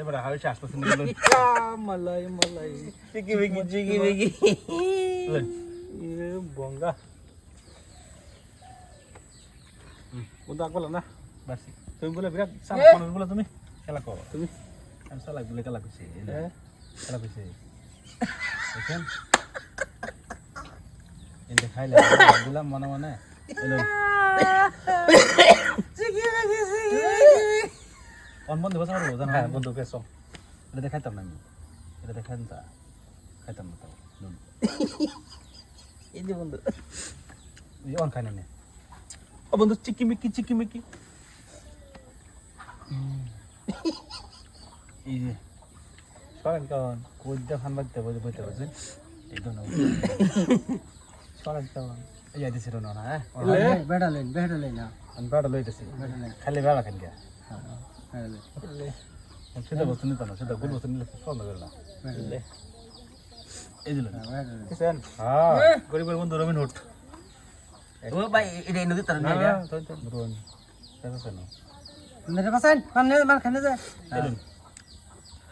এবারে হারিসে আসতেছে না মালাই মালাই। চিকি বিকি চিকি বিকি এ বঙ্গা বন্ধু আগ বলো না? বাসি। তুমি বলে বিরাট সালা কোন বলে তুমি? খেলা কর। তুমি? আমি সালা বলে খেলা করছি খেলা করছি। দেখেন। এতে খাইলে দিলাম মনে মনে। এলো অন বন্ধু বসা পারব জানো হ্যাঁ বন্ধু পেছো এটা দেখাইতাম না আমি এটা দেখাইতাম তা। খাইতাম না তাও এই যে বন্ধু। অন খাই না নে। ও বন্ধু চিকি মিকি চিকি মিকি এই যে। সরেন কেমন? কোদ্দা ফান বাজতে বলে বইতে পারছেন এই তো সরেন কেমন? এই যাইতে ছিল না হ্যাঁ? বেটা লেন বেটা লেন না আমি বেড়া লইতেছি খালি বেড়া খান গিয়া লেন সেটা বস্তু নিতাম না সেটা গুল বস্তু নিলে পছন্দ করে না এই দিল হ্যাঁ গরিবের বন্ধু রবিন হুট ও ভাই এটা নদী তার না রবিন কেসা পাসান পান্নে মার খানে যায়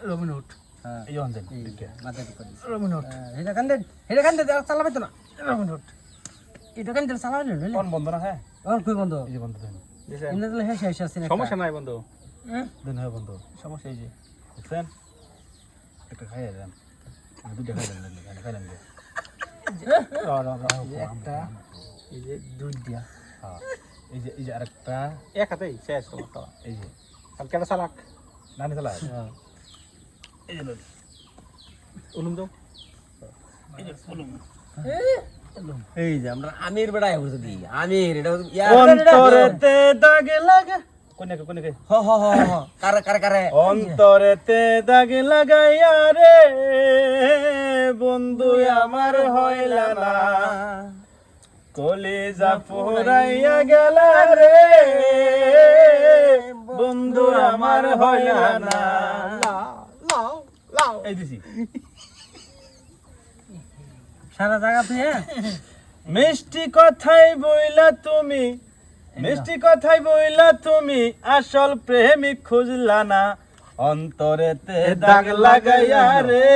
রবিন হুট হ্যাঁ এই অন দেন দিকে মাথা করে রবিন হুট এটা কান দে এটা কান দে চালাবে তো না রবিন হুড এটা কান দে চালাবে না কোন বন্ধ না হ্যাঁ আর বন্ধ এই বন্ধ দেন সমস্যা নাই বন্ধু দেন হয় বন্ধ সমস্যা এই যে বুঝছেন একটা খাইয়ে দেন। দুটো খাই দেন একটা এই যে দুই দিয়া হ্যাঁ এই যে এই যে আরেকটা। এক হাতেই শেষ এই যে। আর কেটা চালাক? নানি চালা এই যে। উনুম দাও। এই যে উলুম। এই যে আমরা আমির বেড়া হইছে দি আমির এটা অন্তরেতে দাগ লাগা। কোনে কোনে কে? হ হ হ হ কারে কারে কারে? অন্তরেতে দাগ লাগাইয়া রে বন্ধু আমার হইলা না। কলিজা পুরাইয়া গেলা রে বন্ধু আমার হইলা না। এই দিছি। সারা জায়গা তুই হ্যাঁ? মিষ্টি কথাই বইলা তুমি মিষ্টি কথাই বইলা তুমি আসল প্রেমিক খুঁজলা না। অন্তরেতে দাগ লাগাইয়া রে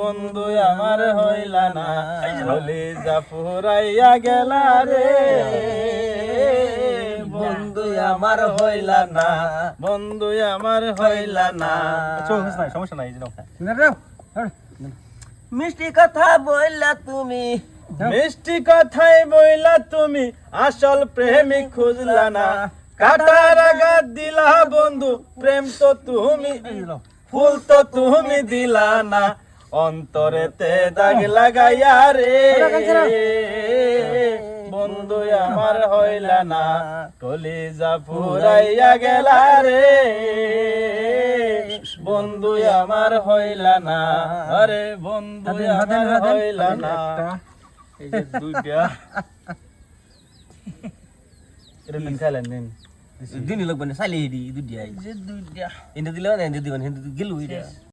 বন্ধু আমার হইলা না। বলি যা ফুরাইয়া গেলা রে বন্ধু আমার হইলা না। বন্ধু আমার হইলা না। সমস্যা নাই সমস্যা নাই মিষ্টি কথা বললা তুমি মিষ্টি কথাই বইলা তুমি আসল প্রেমিক খুঁজলা না। কাটার আঘাত দিলা বন্ধু প্রেম তো তুমি ফুল তো তুমি দিলা না। অন্তরেতে দাগ লাগাইয়া রে বন্ধু আমার হইলা না। কলিজা ফুরাইয়া গেলা রে বন্ধু আমার হইলা না। আরে বন্ধু আমার হইলা না। এই যে দুইটা এটা নিন খাইলেন নিন দিন লাগবে না চাইলে দি দুদিয়া যে দুইটা ইন্দা দিলে না ইন্দা দিবেন হিন্দু গেলু এটা